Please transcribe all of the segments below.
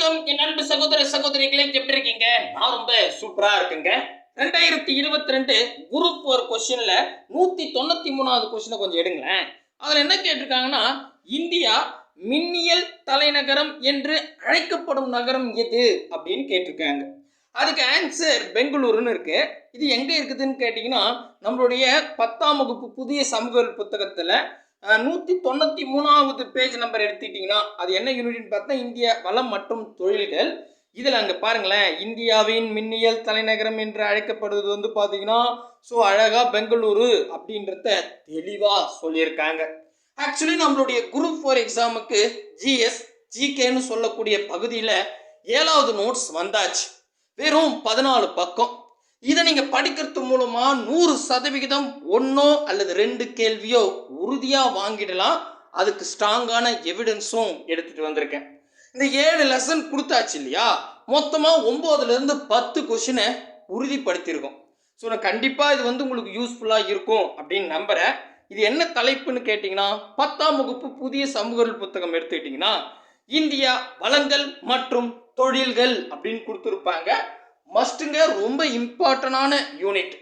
வணக்கம். என் அன்பு சகோதர சகோதரிகளே எப்படி இருக்கீங்க? நான் ரொம்ப சூப்பரா இருக்குங்க. ரெண்டாயிரத்தி இருபத்தி ரெண்டு குரூப் ஒரு கொஸ்டின்ல நூத்தி தொண்ணூத்தி மூணாவது கொஸ்டினை கொஞ்சம் எடுங்களேன். அதுல என்ன கேட்டிருக்காங்கன்னா இந்தியா மின்னியல் தலைநகரம் என்று அழைக்கப்படும் நகரம் எது அப்படின்னு கேட்டிருக்காங்க. அதுக்கு ஆன்சர் பெங்களூருன்னு இருக்கு. இது எங்க இருக்குதுன்னு கேட்டிங்கன்னா நம்மளுடைய பத்தாம் வகுப்பு புதிய சமூகவியல் புத்தகத்துல நூற்றி தொண்ணூற்றி மூணாவது பேஜ் நம்பர் எடுத்துக்கிட்டிங்கன்னா அது என்ன யூனிட்னு பார்த்தா இந்திய வளம் மற்றும் தொழில்கள். இதில் அங்கே பாருங்களேன் இந்தியாவின் மின்னியல் தலைநகரம் என்று அழைக்கப்படுவது வந்து பார்த்தீங்கன்னா ஸோ அழகா பெங்களூரு அப்படின்றத தெளிவாக சொல்லியிருக்காங்க. ஆக்சுவலி நம்மளுடைய குரூப் ஃபோர் எக்ஸாமுக்கு ஜிஎஸ் ஜிகேன்னு சொல்லக்கூடிய பகுதியில் ஏழாவது நோட்ஸ் வந்தாச்சு. வெறும் பதினாலு பக்கம். இதை நீங்கள் படிக்கிறது மூலமாக நூறு சதவிகிதம் ஒன்றோ அல்லது ரெண்டு கேள்வியோ உறுதியாக வாங்கிடலாம். அதுக்கு ஸ்ட்ராங்கான எவிடன்ஸும் எடுத்துகிட்டு வந்திருக்கேன். இந்த ஏழு லெசன் கொடுத்தாச்சு இல்லையா? மொத்தமாக ஒம்போதுலேருந்து பத்து கொஷினை உறுதிப்படுத்தியிருக்கோம். ஸோ நான் கண்டிப்பாக இது வந்து உங்களுக்கு யூஸ்ஃபுல்லாக இருக்கும் அப்படின்னு நம்புகிறேன் இது என்ன தலைப்புன்னு கேட்டிங்கன்னா பத்தாம் வகுப்பு புதிய சமூகவியல் புத்தகம் எடுத்துக்கிட்டிங்கன்னா இந்தியா வளங்கள் மற்றும் தொழில்கள் அப்படின்னு கொடுத்துருப்பாங்க. மஸ்ட்டுங்க ரொம்ப இம்பார்ட்டண்டான யூனிட்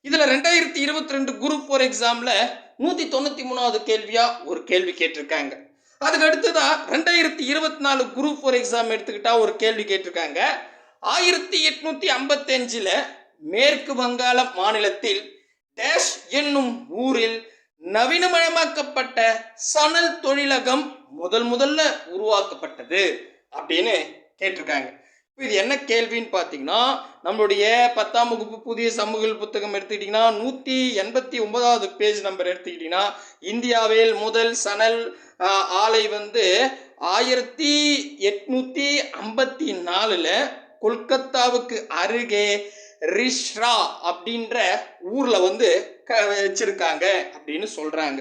இதில் ரெண்டாயிரத்தி இருபத்தி ரெண்டு குரூப் ஃபோர் எக்ஸாமில் நூற்றி தொண்ணூற்றி மூணாவது கேள்வியாக ஒரு கேள்வி கேட்டிருக்காங்க. அதுக்கு அடுத்ததாக ரெண்டாயிரத்தி இருபத்தி நாலு குரூப் ஃபோர் எக்ஸாம் எடுத்துக்கிட்டால் ஒரு கேள்வி கேட்டிருக்காங்க. ஆயிரத்தி எட்நூற்றி ஐம்பத்தஞ்சில் மேற்கு வங்காள மாநிலத்தில் டேஷ் என்னும் ஊரில் நவீனமயமாக்கப்பட்ட சணல் தொழிலகம் முதல் முதல்ல உருவாக்கப்பட்டது அப்படின்னு கேட்டிருக்காங்க. இப்போ இது என்ன கேள்வின்னு பார்த்தீங்கன்னா நம்மளுடைய பத்தாம் வகுப்பு புதிய சமூக புத்தகம் எடுத்துக்கிட்டிங்கன்னா நூற்றி எண்பத்தி ஒன்பதாவது பேஜ் நம்பர் எடுத்துக்கிட்டிங்கன்னா இந்தியாவில் முதல் சணல் ஆலை வந்து ஆயிரத்தி எட்நூற்றி ஐம்பத்தி நாலில் கொல்கத்தாவுக்கு அருகே ரிஷ்ரா அப்படின்ற ஊரில் வந்து க வச்சுருக்காங்க அப்படின்னு சொல்கிறாங்க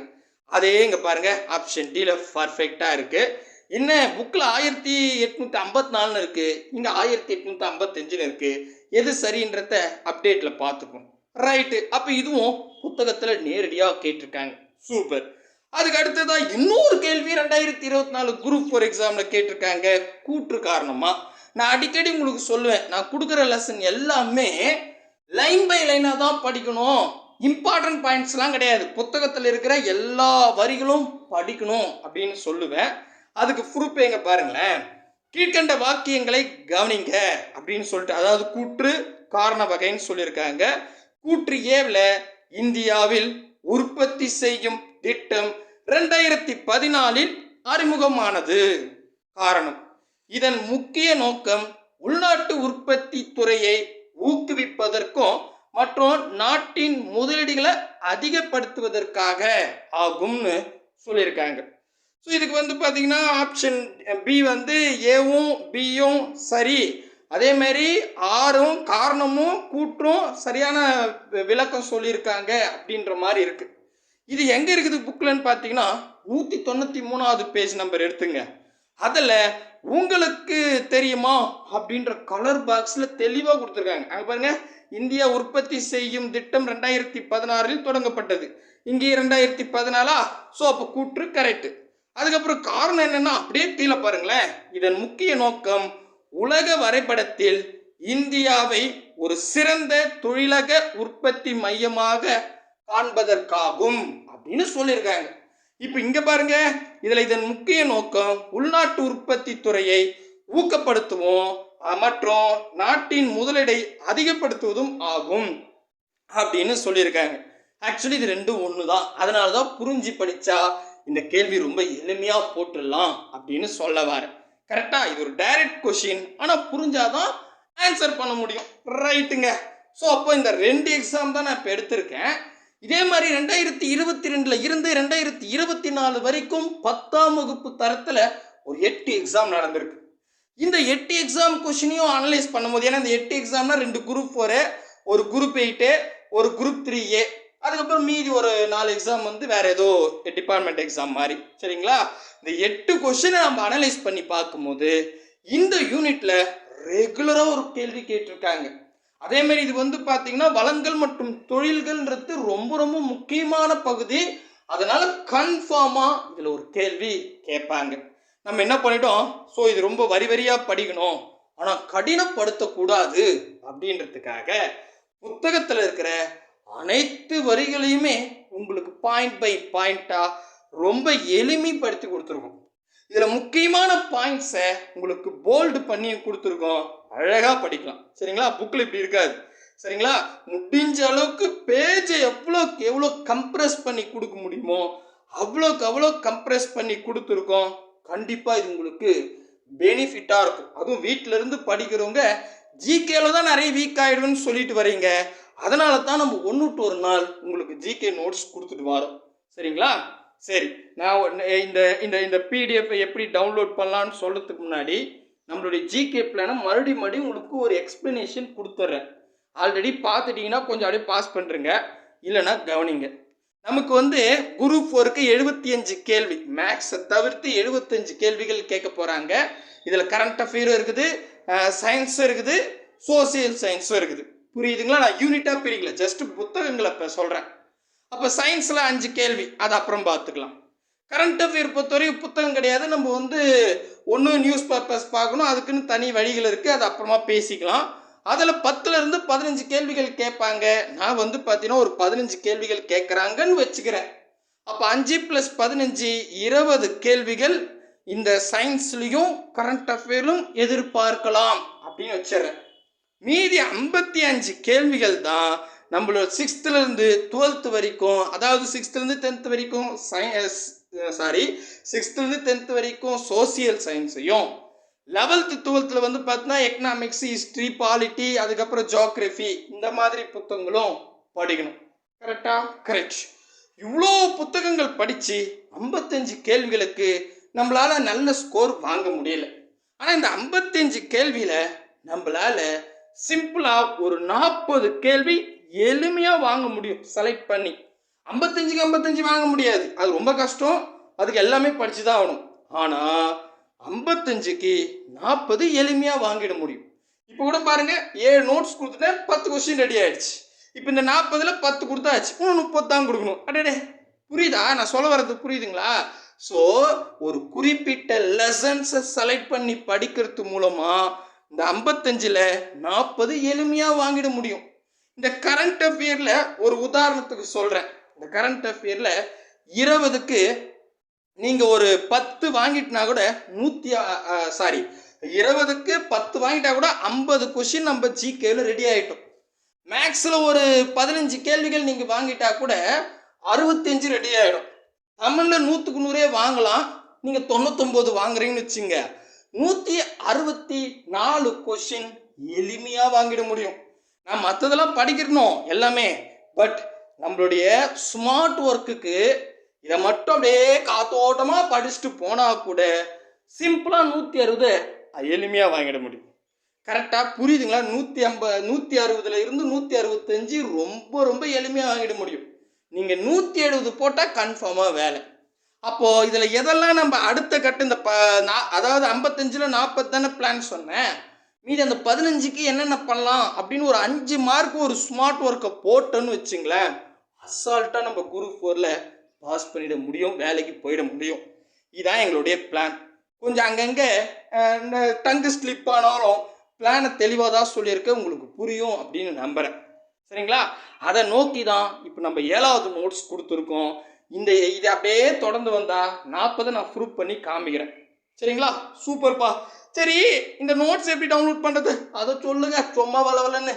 அதே இங்கே பாருங்கள் ஆப்ஷன் டியில் பர்ஃபெக்டாக இருக்குது என்ன புக்கில் ஆயிரத்தி எட்நூற்றி ஐம்பத்தி நாலுன்னு இருக்குது இங்கே ஆயிரத்தி எட்நூற்றி ஐம்பத்தஞ்சுன்னு இருக்குது எது சரின்றத அப்டேட்டில் பார்த்துக்கும் ரைட்டு அப்போ இதுவும் புத்தகத்தில் நேரடியாக கேட்டிருக்காங்க. சூப்பர் அதுக்கு அடுத்ததாக இன்னொரு கேள்வி ரெண்டாயிரத்தி இருபத்தி நாலு குரூப் ஃபோர் எக்ஸாமில் கேட்டிருக்காங்க. கூற்று காரணமாக நான் அடிக்கடி உங்களுக்கு சொல்லுவேன். நான் கொடுக்குற லெசன் எல்லாமே லைன் பை லைனாக தான் படிக்கணும். இம்பார்ட்டன்ட் பாயிண்ட்ஸ்லாம் கிடையாது. புத்தகத்தில் இருக்கிற எல்லா வரிகளும் படிக்கணும் அப்படின்னு சொல்லுவேன். அதுக்கு ப்ரூஃப் எங்க பாருங்களேன். கீழ்கண்ட வாக்கியங்களை கவனிங்க அப்படின்னு சொல்லிட்டு அதாவது கூற்று காரண வகைன்னு சொல்லியிருக்காங்க. கூற்று ஏவில் இந்தியாவில் உற்பத்தி செய்யும் திட்டம் ரெண்டாயிரத்தி பதினாலில் அறிமுகமானது. காரணம் இதன் முக்கிய நோக்கம் உள்நாட்டு உற்பத்தி துறையை ஊக்குவிப்பதற்கும் மற்றும் நாட்டின் முதலீடுகளை அதிகப்படுத்துவதற்காக ஆகும்னு சொல்லியிருக்காங்க. ஸோ இதுக்கு வந்து பார்த்திங்கன்னா ஆப்ஷன் பி வந்து ஏவும் பியும் சரி. அதே மாதிரி ஆறும் காரணமும் கூற்றும் சரியான விளக்கம் சொல்லியிருக்காங்க அப்படின்ற மாதிரி இருக்குது இது எங்கே இருக்குது புக்கில்னு பார்த்தீங்கன்னா நூற்றி தொண்ணூற்றி மூணாவது பேஜ் நம்பர் எடுத்துங்க. அதில் உங்களுக்கு தெரியுமா அப்படின்ற கலர் பாக்ஸில் தெளிவாக கொடுத்துருக்காங்க. அங்கே பாருங்கள் இந்தியா உற்பத்தி செய்யும் திட்டம் ரெண்டாயிரத்தி பதினாறில் தொடங்கப்பட்டது. இங்கே ரெண்டாயிரத்தி பதினாலா? ஸோ அப்போ கூற்று கரெக்டு அதுக்கப்புறம் காரணம் என்னன்னா அப்படியே கீழே பாருங்களேன். இதன் முக்கிய நோக்கம் உலக வரைபடத்தில் இந்தியாவை ஒரு சிறந்த தொழிலக உற்பத்தி மையமாக காண்பதற்காகும் அப்படின்னு சொல்லியிருக்காங்க. இப்போ இங்க பாருங்க இதுல இதன் முக்கிய நோக்கம் உள்நாட்டு உற்பத்தி துறையை ஊக்கப்படுத்துவோம் மற்றும் நாட்டின் முதலீடை அதிகப்படுத்துவதும் ஆகும் அப்படின்னு சொல்லியிருக்காங்க. ஆக்சுவலி இது ரெண்டும் ஒன்று தான் அதனால தான் புரிஞ்சு படித்தா இந்த கேள்வி ரொம்ப எளிமையாக போட்டுடலாம் அப்படின்னு சொல்ல கரெக்டாக இது ஒரு டைரக்ட் கொஷின் ஆனால் புரிஞ்சாதான் ஆன்சர் பண்ண முடியும். ரைட்டுங்க ஸோ அப்போ இந்த ரெண்டு எக்ஸாம் தான் நான் இப்போ எடுத்திருக்கேன். இதே மாதிரி ரெண்டாயிரத்தி இருபத்தி ரெண்டில் இருந்து ரெண்டாயிரத்தி இருபத்தி நாலு வரைக்கும் பத்தாம் வகுப்பு தரத்தில் ஒரு எட்டு எக்ஸாம் நடந்திருக்கு. இந்த எட்டு எக்ஸாம் கொஷினையும் அனலைஸ் பண்ணும்போது ஏன்னா இந்த எட்டு எக்ஸாம்னா ரெண்டு குரூப் ஃபோரு ஒரு குரூப் எயிட்டு ஒரு குரூப் த்ரீ ஏ அதுக்கப்புறம் மீதி ஒரு நாலு எக்ஸாம் வந்து வேற ஏதோ டிபார்ட்மெண்ட் எக்ஸாம் மாதிரி. சரிங்களா? இந்த எட்டு கொஷினை நம்ம அனலைஸ் பண்ணி பார்க்கும்போது இந்த யூனிட்ல ரெகுலராக ஒரு கேள்வி கேட்டிருக்காங்க. அதே மாதிரி இது வந்து பார்த்தீங்கன்னா வளங்கள் மற்றும் தொழில்கள்ன்றது ரொம்ப ரொம்ப முக்கியமான பகுதி. அதனால கன்ஃபார்மாக இதில் ஒரு கேள்வி கேட்பாங்க. நம்ம என்ன பண்ணிட்டோம்? ஸோ இது ரொம்ப வரி வரியாக படிக்கணும். ஆனால் கடினப்படுத்தக்கூடாது அப்படின்றதுக்காக புத்தகத்தில் இருக்கிற அனைத்து வரிகளையுமே உங்களுக்கு பாயிண்ட் பை பாயிண்ட்டாக ரொம்ப எளிமைப்படுத்தி கொடுத்துருக்கோம். இதில் முக்கியமான பாயிண்ட்ஸை உங்களுக்கு போல்டு பண்ணி கொடுத்துருக்கோம். அழகாக படிக்கலாம். சரிங்களா? புக்கில் இப்படி இருக்காது. சரிங்களா? முடிஞ்ச அளவுக்கு பேஜை எவ்வளோக்கு எவ்வளோ கம்ப்ரெஸ் பண்ணி கொடுக்க முடியுமோ அவ்வளோக்கு அவ்வளோ கம்ப்ரெஸ் பண்ணி கொடுத்துருக்கோம். கண்டிப்பாக இது உங்களுக்கு பெனிஃபிட்டாக இருக்கும். அதுவும் வீட்டிலேருந்து படிக்கிறவங்க ஜிகேல தான் நிறைய வீக் ஆகிடுவேன்னு சொல்லிட்டு வரீங்க. அதனால தான் நம்ம ஒன்று டு ஒரு நாள் உங்களுக்கு ஜிகே நோட்ஸ் கொடுத்துட்டு வரோம். சரிங்களா? சரி. நான் இந்த இந்த இந்த பிடிஎஃப் எப்படி டவுன்லோட் பண்ணலான்னு சொல்கிறதுக்கு முன்னாடி நம்மளுடைய ஜிகே பிளானை மறுபடியும் மறுபடியும் உங்களுக்கு ஒரு எக்ஸ்ப்ளனேஷன் கொடுத்துட்றேன் ஆல்ரெடி பார்த்துட்டிங்கன்னா கொஞ்சம் அப்படியே பாஸ் பண்ணுறங்க இல்லைன்னா கவனிங்க. நமக்கு வந்து குரூப் ஃபோருக்கு எழுபத்தி அஞ்சு கேள்வி. மேக்ஸை தவிர்த்து எழுபத்தஞ்சு கேள்விகள் கேட்க போகிறாங்க இதில் கரண்ட் அஃபேரும் இருக்குது சயின்ஸும் இருக்குது சோசியல் சயின்ஸும் இருக்குது. புரியுதுங்களா? நான் யூனிட்டாக பிரிக்கல. ஜஸ்ட் புத்தகங்களை இப்போ சொல்கிறேன் அப்போ சயின்ஸில் அஞ்சு கேள்வி. அது அப்புறம் பார்த்துக்கலாம். கரண்ட் அஃபேர் பொறுத்தவரைக்கும் புத்தகம் கிடையாது. நம்ம வந்து ஒன்று நியூஸ் பேப்பர்ஸ் பார்க்கணும். அதுக்குன்னு தனி வழிகள் இருக்குது அது அப்புறமா பேசிக்கலாம். அதில் பத்துலேருந்து பதினஞ்சு கேள்விகள் கேட்பாங்க. நான் வந்து பார்த்தீங்கன்னா ஒரு பதினஞ்சு கேள்விகள் கேட்குறாங்கன்னு வச்சுக்கிறேன். அப்போ அஞ்சு ப்ளஸ் பதினஞ்சு இருபது கேள்விகள் இந்த சயின்ஸ்லேயும் கரண்ட் அஃபேர்லும் எதிர்பார்க்கலாம் அப்படின்னு வச்சிடுறேன். மீதி ஐம்பத்தி அஞ்சு கேள்விகள் தான் நம்மளோட சிக்ஸ்த்துலேருந்து டுவெல்த்து வரைக்கும் அதாவது சிக்ஸ்த்துலேருந்து டென்த் வரைக்கும் சயின்ஸ் சாரி சிக்ஸ்த்துலேருந்து டென்த் வரைக்கும் சோசியல் சயின்ஸையும் லெவல்த்து டுவெல்த்தில் வந்து பார்த்தீங்கன்னா எக்கனாமிக்ஸ் ஹிஸ்ட்ரி பாலிட்டி அதுக்கப்புறம் ஜோக்ரஃபி இந்த மாதிரி புத்தகங்களும் படிக்கணும். கரெக்டா கரெக்ட் இவ்வளோ புத்தகங்கள் படித்து ஐம்பத்தஞ்சு கேள்விகளுக்கு நம்மளால் நல்ல ஸ்கோர் வாங்க முடியல. ஆனால் இந்த ஐம்பத்தஞ்சு கேள்வியில் நம்மளால் சிம்பிளாக ஒரு நாற்பது கேள்வி எளிமையாக வாங்க முடியும். செலக்ட் பண்ணி. ஐம்பத்தஞ்சுக்கு ஐம்பத்தஞ்சு வாங்க முடியாது. அது ரொம்ப கஷ்டம். அதுக்கு எல்லாமே படித்து தான் ஆகணும். ஆனால் ஐம்பத்தஞ்சுக்கு நாற்பது எளிமையாக வாங்கிட முடியும். இப்போ கூட பாருங்கள் ஏழு நோட்ஸ் கொடுத்துட்டேன் பத்து கொஸ்டின் ரெடி ஆயிடுச்சு. இப்போ இந்த நாற்பதில் பத்து கொடுத்தாச்சு. இன்னும் முப்பது தான் கொடுக்கணும். அடடே புரியுதா? நான் சொல்ல வர்றது புரியுதுங்களா? ஸோ ஒரு குறிப்பிட்ட லெசன்ஸை செலக்ட் பண்ணி படிக்கிறது மூலமாக இந்த ஐம்பத்தஞ்சில் நாற்பது எளிமையாக வாங்கிட முடியும். இந்த கரண்ட் அஃபேரில் ஒரு உதாரணத்துக்கு சொல்கிறேன் இந்த கரண்ட் அஃபேரில் இருபதுக்கு நீங்கள் ஒரு பத்து வாங்கிட்டுனா கூட நூற்றி சாரி இருபதுக்கு பத்து வாங்கிட்டா கூட ஐம்பது கொஷின் நம்ம ஜிகேல ரெடி ஆகிட்டோம் மேக்ஸில் ஒரு பதினஞ்சு கேள்விகள் நீங்கள் வாங்கிட்டா கூட அறுபத்தஞ்சு ரெடி ஆகிடும் தமிழில் நூற்றுக்கு நூறே வாங்கலாம். நீங்கள் தொண்ணூத்தொம்பது வாங்குறீங்கன்னு வச்சுங்க. நூற்றி அறுபத்தி நாலு கொஷின் எளிமையாக வாங்கிட முடியும். நான் மற்றதெல்லாம் படிக்கிறணும் எல்லாமே. பட் நம்மளுடைய ஸ்மார்ட் ஒர்க்குக்கு இதை மட்டும் அப்படியே காத்தோட்டமாக படிச்சுட்டு போனால் கூட சிம்பிளாக நூற்றி அறுபது எளிமையாக வாங்கிட முடியும். கரெக்டாக புரியுதுங்களா? நூற்றி ஐம்பது நூற்றி அறுபதுல இருந்து நூற்றி அறுபத்தஞ்சு ரொம்ப ரொம்ப எளிமையாக வாங்கிட முடியும். நீங்கள் நூற்றி எழுபது போட்டால் கன்ஃபார்மாக வேலை. அப்போது இதில் எதெல்லாம் நம்ம அடுத்த கட்ட இந்த ப நா- அதாவது ஐம்பத்தஞ்சில் நாற்பது தானே பிளான் சொன்னேன். மீதி அந்த பதினஞ்சுக்கு என்னென்ன பண்ணலாம் அப்படின்னு ஒரு அஞ்சு மார்க் ஒரு ஸ்மார்ட் ஒர்க்கை போட்டோன்னு வச்சுங்களேன். அசால்ட்டாக நம்ம குரூப் ஃபோரில் பாஸ் பண்ணிட முடியும் வேலைக்கு போயிட முடியும். இதுதான் எங்களுடைய பிளான் கொஞ்சம் அங்கங்கே இந்த டங்கு ஸ்லிப் ஆனாலும் பிளானை தெளிவாக தான் சொல்லியிருக்கேன் உங்களுக்கு புரியும் அப்படின்னு நம்புகிறேன் சரிங்களா? அதை நோக்கி தான் இப்போ நம்ம ஏழாவது நோட்ஸ் கொடுத்துருக்கோம். இந்த இது அப்படியே தொடர்ந்து வந்தால் நாற்பதை நான் ப்ரூவ் பண்ணி காமிக்கிறேன். சரிங்களா? சூப்பர்ப்பா சரி இந்த நோட்ஸ் எப்படி டவுன்லோட் பண்ணுறது அதை சொல்லுங்க. சும்மா வளவலன்னு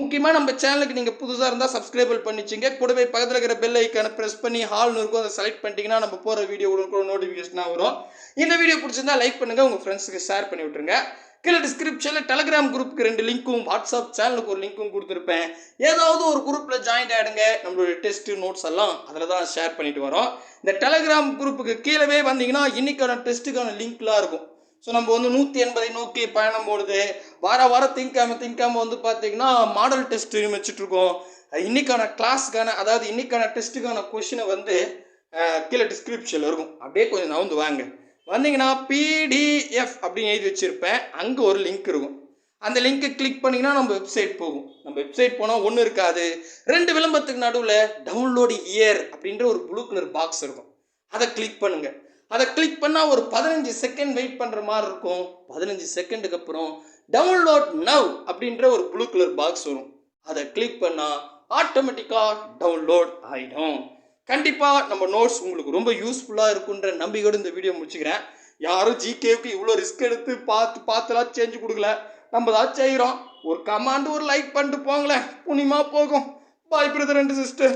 முக்கியமாக நம்ம சேனலுக்கு நீங்கள் புதுசாக இருந்தால் சப்ஸ்கிரைபிள் பண்ணிச்சிங்க. கூடவே பக்கத்தில் இருக்கிற பெல் ஐக்கானை ப்ரெஸ் பண்ணி ஹால்னு இருக்கும் அதை செலக்ட் பண்ணிட்டீங்கன்னா நம்ம போகிற வீடியோ கூட நோட்டிஃபிகேஷனாக வரும். இந்த வீடியோ பிடிச்சிருந்தா லைக் பண்ணுங்கள் உங்கள் ஃப்ரெண்ட்ஸுக்கு ஷேர் பண்ணி விட்ருங்க கீழே டிஸ்கிரிப்ஷனில் டெலகிராம் குரூப்புக்கு ரெண்டு லிங்க்கும் வாட்ஸ்அப் சேனலுக்கு ஒரு லிங்க்கும் கொடுத்துருப்பேன். ஏதாவது ஒரு குரூப்பில் ஜாயின் ஆகிடுங்க நம்மளுடைய டெஸ்ட்டு நோட்ஸ் எல்லாம் அதில் தான் ஷேர் பண்ணிட்டு வரோம். இந்த டெலகிராம் குரூப்புக்கு கீழவே வந்தீங்கன்னா இன்னைக்கான டெஸ்ட்டுக்கான லிங்க்லாம் இருக்கும். ஸோ நம்ம வந்து நூற்றி எண்பதை நோக்கி பயணம் போடுது வார வாரம் திங்காம திங்காம வந்து பார்த்தீங்கன்னா மாடல் டெஸ்ட் வச்சுட்ருக்கோம் இன்னைக்கான கிளாஸ்க்கான அதாவது இன்னைக்கான டெஸ்ட்டுக்கான கொஷினை வந்து கீழே டிஸ்கிரிப்ஷனில் இருக்கும். அப்படியே கொஞ்சம் நவுந்து வாங்க. வந்தீங்கன்னா பிடிஎஃப் அப்படின்னு எழுதி வச்சுருப்பேன். அங்கே ஒரு லிங்க் இருக்கும். அந்த லிங்க்கை கிளிக் பண்ணிங்கன்னா நம்ம வெப்சைட் போகும். நம்ம வெப்சைட் போனால் ஒன்றும் இருக்காது. ரெண்டு விளம்பரத்துக்கு நடுவில் டவுன்லோடு இயர் அப்படின்ற ஒரு ப்ளூ கலர் பாக்ஸ் இருக்கும். அதை கிளிக் பண்ணுங்கள் அதை கிளிக் பண்ணால் ஒரு பதினஞ்சு செகண்ட் வெயிட் பண்ணுற மாதிரி இருக்கும். பதினஞ்சு செகண்டுக்கு அப்புறம் டவுன்லோட் நவ் அப்படின்ற ஒரு ப்ளூ கலர் பாக்ஸ் வரும். அதை கிளிக் பண்ணால் ஆட்டோமேட்டிக்காக டவுன்லோட் ஆகிடும் கண்டிப்பாக நம்ம நோட்ஸ் உங்களுக்கு ரொம்ப யூஸ்ஃபுல்லாக இருக்குன்ற நம்பிக்கையோடு இந்த வீடியோ முடிச்சுக்கிறேன். யாரும் ஜிகேவுக்கு இவ்வளோ ரிஸ்க் எடுத்து பார்த்து பார்த்துலாம் செஞ்சு கொடுக்கல. நம்ம தான் செய்கிறோம் ஒரு கமாண்டு ஒரு லைக் பண்ணிட்டு போங்களேன். புனிமா போகும். பாய் பிரதர் ரெண்டு சிஸ்டர்